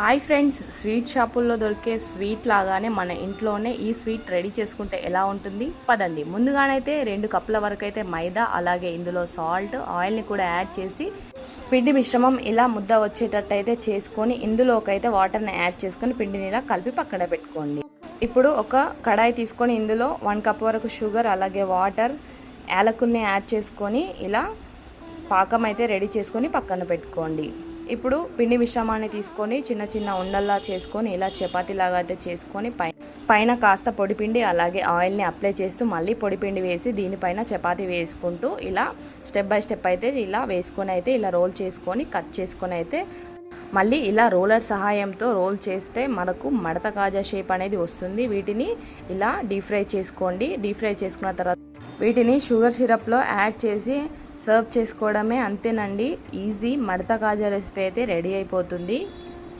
Hi friends sweet షాపుల్లో దొరికే sweet లాగానే మన ఇంట్లోనే ఈ స్వీట్ రెడీ చేసుకుంటే ఎలా ఉంటుంది? పదండి. ముందుగానైతే రెండు కప్పుల వరకు అయితే మైదా అలాగే ఇందులో సాల్ట్ ఆయిల్ని కూడా యాడ్ చేసి పిండి మిశ్రమం ఇలా ముద్ద వచ్చేటట్టు అయితే చేసుకొని ఇందులోకైతే అయితే వాటర్ని యాడ్ చేసుకొని పిండిని ఇలా కలిపి పక్కన పెట్టుకోండి. ఇప్పుడు ఒక కడాయి తీసుకొని ఇందులో వన్ కప్ వరకు షుగర్ అలాగే వాటర్ యాలకుల్ని యాడ్ చేసుకొని ఇలా పాకం అయితే రెడీ చేసుకొని పక్కన పెట్టుకోండి. ఇప్పుడు పిండి మిశ్రమాన్ని తీసుకొని చిన్న చిన్న ఉండల్లా చేసుకొని ఇలా చపాతీలాగా అయితే చేసుకొని పై పైన కాస్త పొడిపిండి అలాగే ఆయిల్ని అప్లై చేస్తూ మళ్ళీ పొడిపిండి వేసి దీనిపైన చపాతీ వేసుకుంటూ ఇలా స్టెప్ బై స్టెప్ అయితే ఇలా వేసుకొని అయితే ఇలా రోల్ చేసుకొని కట్ చేసుకొని అయితే మళ్ళీ ఇలా రోలర్ సహాయంతో రోల్ చేస్తే మనకు మడత కాజా షేప్ అనేది వస్తుంది. వీటిని ఇలా డీప్ ఫ్రై చేసుకోండి. డీప్ ఫ్రై చేసుకున్న తర్వాత వీటిని షుగర్ సిరప్లో యాడ్ చేసి సర్వ్ చేసుకోవడమే అంతేనండి. ఈజీ. మడత కాజా రెసిపీ అయితే రెడీ అయిపోతుంది.